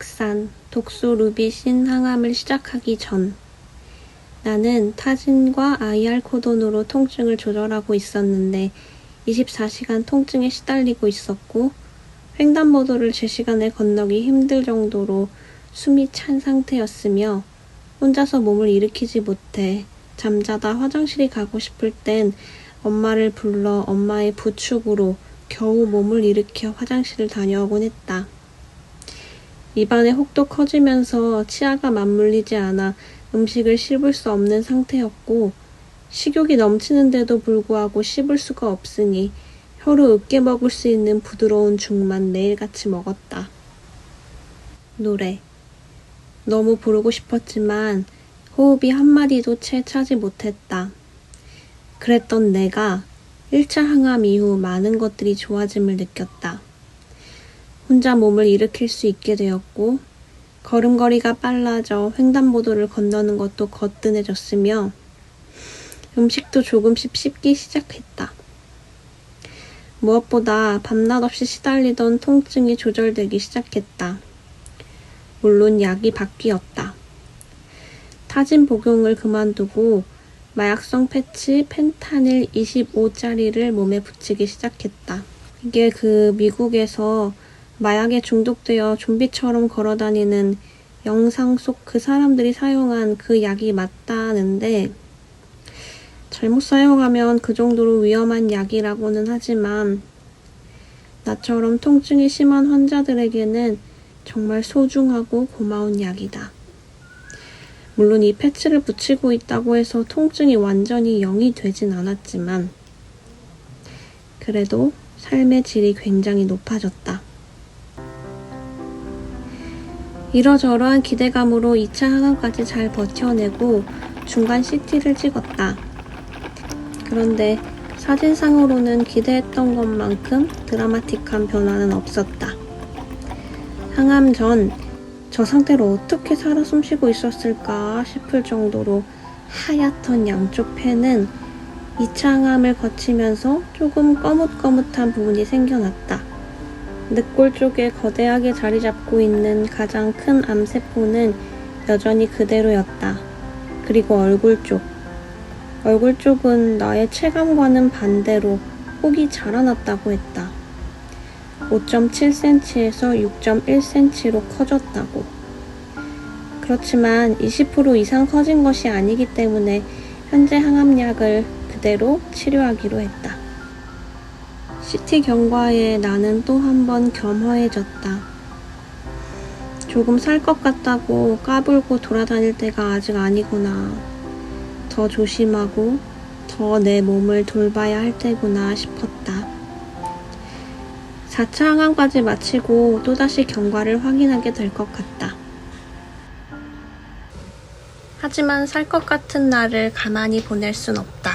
막산 독소 루비신 항암을 시작하기 전 나는 타진과 아이알코돈으로 통증을 조절하고 있었는데 24시간 통증에 시달리고 있었고 횡단보도를 제 시간에 건너기 힘들 정도로 숨이 찬 상태였으며 혼자서 몸을 일으키지 못해 잠자다 화장실이 가고 싶을 땐 엄마를 불러 엄마의 부축으로 겨우 몸을 일으켜 화장실을 다녀오곤 했다. 입안에 혹도 커지면서 치아가 맞물리지 않아 음식을 씹을 수 없는 상태였고 식욕이 넘치는데도 불구하고 씹을 수가 없으니 혀로 으깨 먹을 수 있는 부드러운 죽만 매일같이 먹었다. 노래. 너무 부르고 싶었지만 호흡이 한마디도 채 차지 못했다. 그랬던 내가 1차 항암 이후 많은 것들이 좋아짐을 느꼈다. 혼자 몸을 일으킬 수 있게 되었고, 걸음걸이가 빨라져 횡단보도를 건너는 것도 거뜬해졌으며, 음식도 조금씩 씹기 시작했다. 무엇보다 밤낮 없이 시달리던 통증이 조절되기 시작했다. 물론 약이 바뀌었다. 타진 복용을 그만두고 마약성 패치 펜타닐 25짜리를 몸에 붙이기 시작했다. 이게 그 미국에서 마약에 중독되어 좀비처럼 걸어다니는 영상 속 그 사람들이 사용한 그 약이 맞다는데 잘못 사용하면 그 정도로 위험한 약이라고는 하지만 나처럼 통증이 심한 환자들에게는 정말 소중하고 고마운 약이다. 물론 이 패치를 붙이고 있다고 해서 통증이 완전히 영이 되진 않았지만 그래도 삶의 질이 굉장히 높아졌다. 이러저러한 기대감으로 2차 항암까지 잘 버텨내고 중간 CT를 찍었다. 그런데 사진상으로는 기대했던 것만큼 드라마틱한 변화는 없었다. 항암 전 저 상태로 어떻게 살아 숨쉬고 있었을까 싶을 정도로 하얗던 양쪽 폐는 2차 항암을 거치면서 조금 거뭇거뭇한 부분이 생겨났다. 늑골 쪽에 거대하게 자리 잡고 있는 가장 큰 암세포는 여전히 그대로였다. 그리고 얼굴 쪽. 얼굴 쪽은 나의 체감과는 반대로 폭이 자라났다고 했다. 5.7cm에서 6.1cm로 커졌다고. 그렇지만 20% 이상 커진 것이 아니기 때문에 현재 항암약을 그대로 치료하기로 했다. CT 경과에 나는 또 한 번 겸허해졌다. 조금 살 것 같다고 까불고 돌아다닐 때가 아직 아니구나. 더 조심하고 더 내 몸을 돌봐야 할 때구나 싶었다. 4차 항암까지 마치고 또다시 경과를 확인하게 될 것 같다. 하지만 살 것 같은 나를 가만히 보낼 순 없다.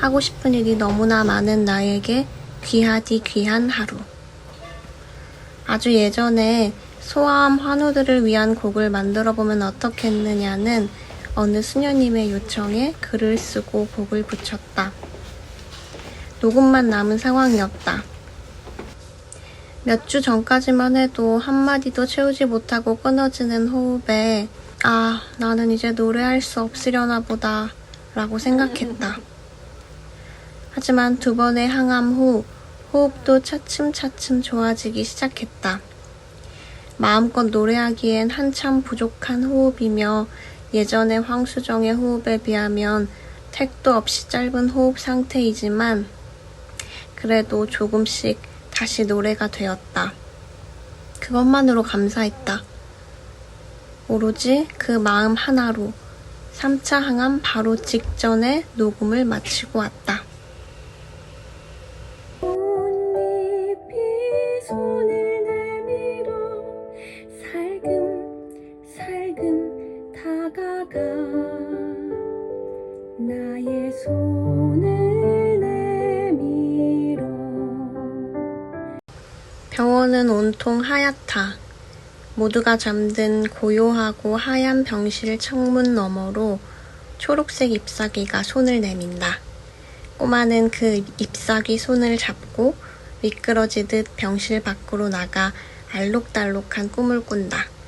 하고 싶은 일이 너무나 많은 나에게 귀하디 귀한 하루. 아주 예전에 소아암 환우들을 위한 곡을 만들어 보면 어떻겠느냐는 어느 수녀님의 요청에 글을 쓰고 곡을 붙였다. 녹음만 남은 상황이었다. 몇 주 전까지만 해도 한마디도 채우지 못하고 끊어지는 호흡에 아, 나는 이제 노래할 수 없으려나 보다 라고 생각했다. 하지만 두 번의 항암 후 호흡도 차츰차츰 좋아지기 시작했다. 마음껏 노래하기엔 한참 부족한 호흡이며 예전의 황수정의 호흡에 비하면 택도 없이 짧은 호흡 상태이지만 그래도 조금씩 다시 노래가 되었다. 그것만으로 감사했다. 오로지 그 마음 하나로 3차 항암 바로 직전에 녹음을 마치고 왔다. 나의 손을 내밀어 병원은 온통 하얗다. 모두가 잠든 고요하고 하얀 병실 창문 너머로 초록색 잎사귀가 손을 내민다. 꼬마는 그 잎사귀 손을 잡고 미끄러지듯 병실 밖으로 나가 알록달록한 꿈을 꾼다.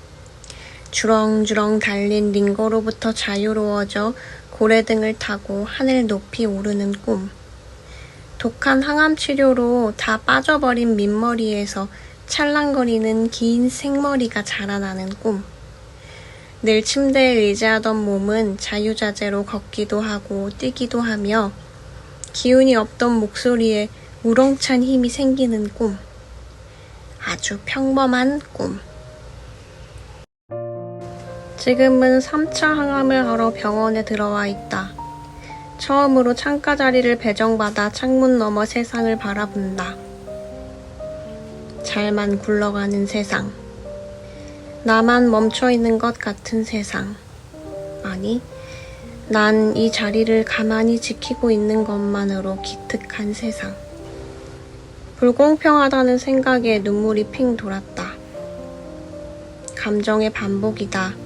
주렁주렁 달린 링거로부터 자유로워져 고래 등을 타고 하늘 높이 오르는 꿈. 독한 항암 치료로 다 빠져버린 민머리에서 찰랑거리는 긴 생머리가 자라나는 꿈. 늘 침대에 의지하던 몸은 자유자재로 걷기도 하고 뛰기도 하며 기운이 없던 목소리에 우렁찬 힘이 생기는 꿈. 아주 평범한 꿈. 지금은 3차 항암을 하러 병원에 들어와 있다. 처음으로 창가 자리를 배정받아 창문 너머 세상을 바라본다. 잘만 굴러가는 세상. 나만 멈춰 있는 것 같은 세상. 아니, 난 이 자리를 가만히 지키고 있는 것만으로 기특한 세상. 불공평하다는 생각에 눈물이 핑 돌았다. 감정의 반복이다.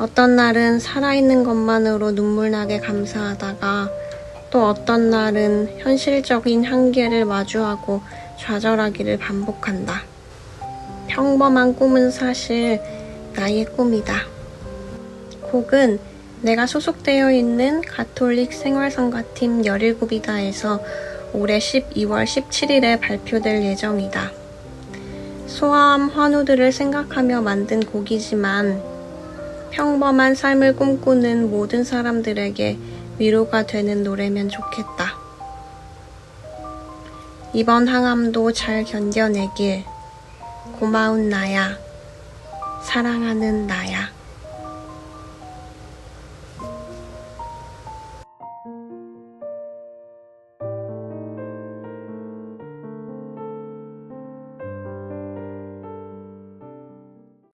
어떤 날은 살아있는 것만으로 눈물나게 감사하다가 또 어떤 날은 현실적인 한계를 마주하고 좌절하기를 반복한다. 평범한 꿈은 사실 나의 꿈이다. 곡은 내가 소속되어 있는 가톨릭 생활성가팀 17이다에서 올해 12월 17일에 발표될 예정이다. 소아암 환우들을 생각하며 만든 곡이지만 평범한 삶을 꿈꾸는 모든 사람들에게 위로가 되는 노래면 좋겠다. 이번 항암도 잘 견뎌내길. 고마운 나야. 사랑하는 나야.